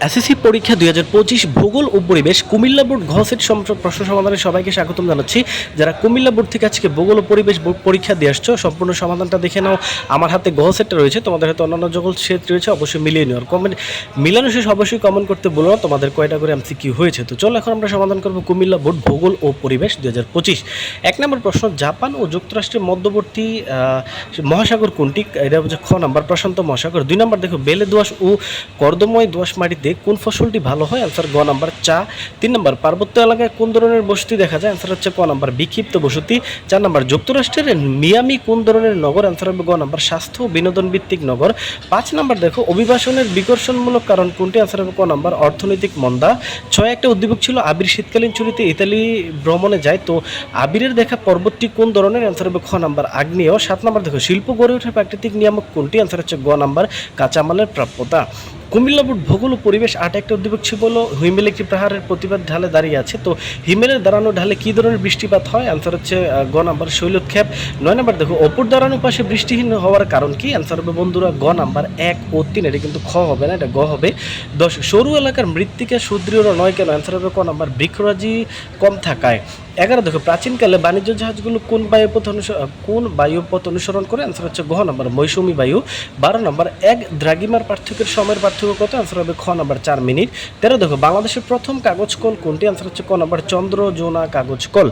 SSC পরীক্ষা দুই হাজার পঁচিশ ভূগোল ও পরিবেশ কুমিল্লা বোর্ড ঘ সেট সম- প্রশ্ন সমাধানে সবাইকে স্বাগতম জানাচ্ছি। যারা কুমিল্লা বোর্ড থেকে আজকে ভূগোল ও পরিবেশ পরীক্ষা দিয়ে আসছো, সম্পূর্ণ সমাধানটা দেখে নাও। আমার হাতে ঘ সেটটা রয়েছে, তোমাদের হাতে অন্যান্য যখন সেট রয়েছে, অবশ্যই মিলিয়ে নিও। আর কমেন্ট মিলানো শেষ অবশ্যই কমেন্ট করতে বলো না, তোমাদের কয়টা করে এমসি কি হয়েছে। তো চলো এখন আমরা সমাধান করব কুমিল্লা বোর্ড ভূগোল ও পরিবেশ দুই হাজার পঁচিশ। এক নম্বর প্রশ্ন, জাপান ও যুক্তরাষ্ট্রের মধ্যবর্তী মহাসাগর কোনটি? এটা হচ্ছে খ নাম্বার প্রশান্ত মহাসাগর। দুই নম্বর দেখো, বেলে দোয়াশ ও কর্দময় দোয়াশ মাটিতে কোন ফসলটি ভালো হয়? অ্যান্সার গ নাম্বার চা। তিন নাম্বার, পার্বত্য এলাকায় কোন ধরনের বসতি দেখা যায়? অ্যান্সার হচ্ছে ক নাম্বার, বিক্ষিপ্ত বসতি। চার নাম্বার, যুক্তরাষ্ট্রের মিয়ামি কোন ধরনের নগর? অ্যান্সার হবে গ নাম্বার, স্বাস্থ্য বিনোদন ভিত্তিক নগর। পাঁচ নাম্বার, দেখো, অভিবাসনের বিকর্ষণমূলক কারণ কোনটি? অ্যান্সার হবে ক নাম্বার, অর্থনৈতিক মন্দা। ছয়, একটা উদ্দীপক ছিল আবির শীতকালীন ছুটিতে ইতালি ভ্রমণে যায়। তো আবিরের দেখা পর্বতটি কোন ধরনের? অ্যান্সার হবে খ নাম্বার, আগ্নেয়। সাত নাম্বার, দেখো, শিল্প গড়ে ওঠে প্রাকৃতিক নিয়ামক কোনটি? অ্যান্সার হচ্ছে গ নাম্বার, কাঁচামালের প্রাপ্যতা। কুমিল্লা বোর্ড ভূগোল পরিবেশ আট একটা উদ্দীপক ছিল বলো হিমেল একটি পাহাড়ের প্রতিবাদ ঢালে দাঁড়িয়ে আছে। তো হিমেলের দাঁড়ানো ঢালে কী ধরনের বৃষ্টিপাত হয়? অ্যান্সার হচ্ছে গ নাম্বার শৈলোৎক্ষেপ নয় নাম্বার দেখো, অপর দাঁড়ানো পাশে বৃষ্টিহীন হওয়ার কারণ কি? অ্যান্সার হবে বন্ধুরা, গ নাম্বার এক ও তিন, এটা কিন্তু খ হবে না, এটা গ হবে। দশ, সরু এলাকার মৃত্তিকা সুদৃঢ় নয় কেন? অ্যান্সার হবে ক নাম্বার, বৃক্ষরাজি কম থাকায়। এগারো দেখো, প্রাচীনকালে বাণিজ্য জাহাজগুলো কোন বায়ুপথ অনুসরণ কোন বায়ুপথ অনুসরণ করে? অ্যান্সার হচ্ছে ঘ নাম্বার, মৌসুমী বায়ু। বারো নাম্বার, এক দ্রাগিমার পার্থক্যের সময়ের পার্থক্য কত? অ্যান্সার হবে খ নাম্বার, চার মিনিট। তেরো দেখো, বাংলাদেশের প্রথম কাগজ কল কোনটি? অ্যান্সার হচ্ছে ক নাম্বার চন্দ্র জোনা কাগজ কল।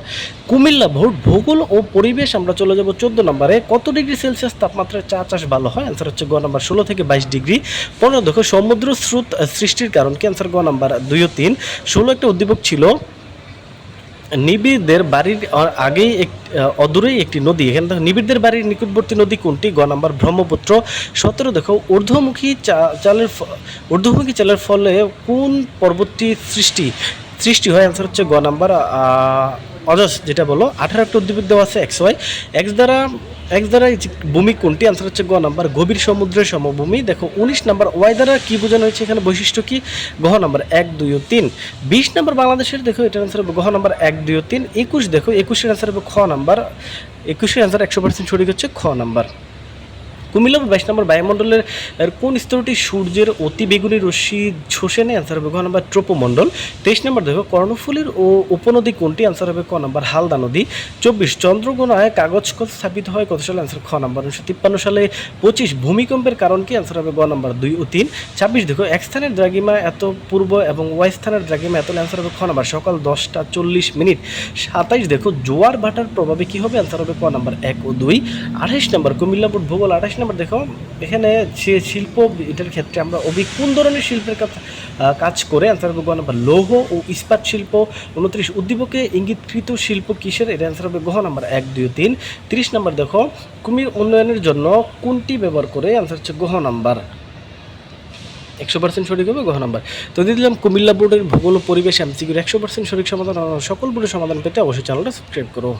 কুমিল্লা ভোট, ভূগোল ও পরিবেশ, আমরা চলে যাব চোদ্দ নম্বরে। কত ডিগ্রি সেলসিয়াস তাপমাত্রায় চা চাষ ভালো হয়? অ্যান্সার হচ্ছে গ নাম্বার, ষোলো থেকে বাইশ ডিগ্রি। পনেরো দেখো, সমুদ্র স্রোত সৃষ্টির কারণ কি? অ্যান্সার গ নম্বর, দুই ও তিন। ষোলো একটা উদ্দীপক ছিল। নিবিড়দের বাড়ির আগেই এক অদূরেই একটি নদী। এখানে দেখো, নিবিড়দের বাড়ির নিকটবর্তী নদী কোনটি? গ নাম্বার ব্রহ্মপুত্র। সতেরো, দেখো, ঊর্ধ্বমুখী চালের ঊর্ধ্বমুখী চালের ফলে কোন পর্বতটি সৃষ্টি? সৃষ্টি হয় অ্যান্সার হচ্ছে গ নাম্বার অজস যেটা বলো, আঠারো একটা উদ্দীপক দেওয়া আছে এক্স ওয়াই এক্স দ্বারা এক্স দ্বারা ভূমি কোনটি? আনসার হচ্ছে গ নাম্বার, গভীর সমুদ্রের সমভূমি। দেখো, উনিশ নাম্বার ওয়াই দ্বারা কী বোঝানো হয়েছে? এখানে বৈশিষ্ট্য কী? গহ নাম্বার, এক, দুই ও তিন। বিশ নাম্বার বাংলাদেশের, দেখো, এটার আনসার হবে গহ নাম্বার, এক, দুই ও তিন। একুশ, দেখো, একুশের আনসার হবে খ নাম্বার। একুশের আনসার একশো পার্সেন্ট সঠিক হচ্ছে খ নাম্বার। কুমিল্লা বাইশ নম্বর বায়ুমণ্ডলের কোন স্তরটি সূর্যের অতি বেগুনি রশ্মি শোষে নেয় অ্যান্সার হবে ক নম্বর ট্রোপোমণ্ডল তেইশ নম্বর দেখো, কর্ণফুলীর ও উপনদী কোনটি? অ্যান্সার হবে ক নম্বর হালদা নদী। চব্বিশ চন্দ্রগোনায় কাগজ স্থাপিত হয়? কত সালে? অ্যান্সার খ নম্বর উনিশশো তিপ্পান্ন সালে। পঁচিশ, ভূমিকম্পের কারণ কি? অ্যান্সার হবে গ নম্বর দুই ও তিন। ছাব্বিশ দেখো, এক স্থানের দ্রাগিমা এত পূর্ব এবং ওয়াই স্থানের দ্রাগিমা এত অ্যান্সার হবে খ নম্বর সকাল দশটা চল্লিশ মিনিট। সাতাইশ দেখো, জোয়ার ভাটার প্রভাবে কি হবে? অ্যান্সার হবে ক নাম্বার এক ও দুই। আঠাইশ নম্বর কুমিল্লাপুর ভূগোল আঠাইশ নম্বর দেখো, এখানে সে শিল্প এটার ক্ষেত্রে আমরা অভি কোন ধরনের শিল্পের কাজ কাজ করে? অ্যান্সার হবে নাম্বার লৌহ ও ইস্পাত শিল্প। উনত্রিশ, উদ্দীপকে ইঙ্গিতকৃত শিল্প কিসের? এটা অ্যান্সার হবে গহ নাম্বার এক, দুই, তিন। তিরিশ নম্বর দেখো, কুমির উন্নয়নের জন্য কোনটি ব্যবহার করে? অ্যান্সার হচ্ছে গহ নাম্বার একশো পার্সেন্ট সঠিক হবে গহ নাম্বার তো দিয়ে দিলাম কুমিল্লা বোর্ডের ভূগোল পরিবেশ এমসিকিউর একশো পার্সেন্ট সঠিক সমাধান, সকল বোর্ডের সমাধান পেতে অবশ্যই চ্যানেলটা সাবস্ক্রাইব করো।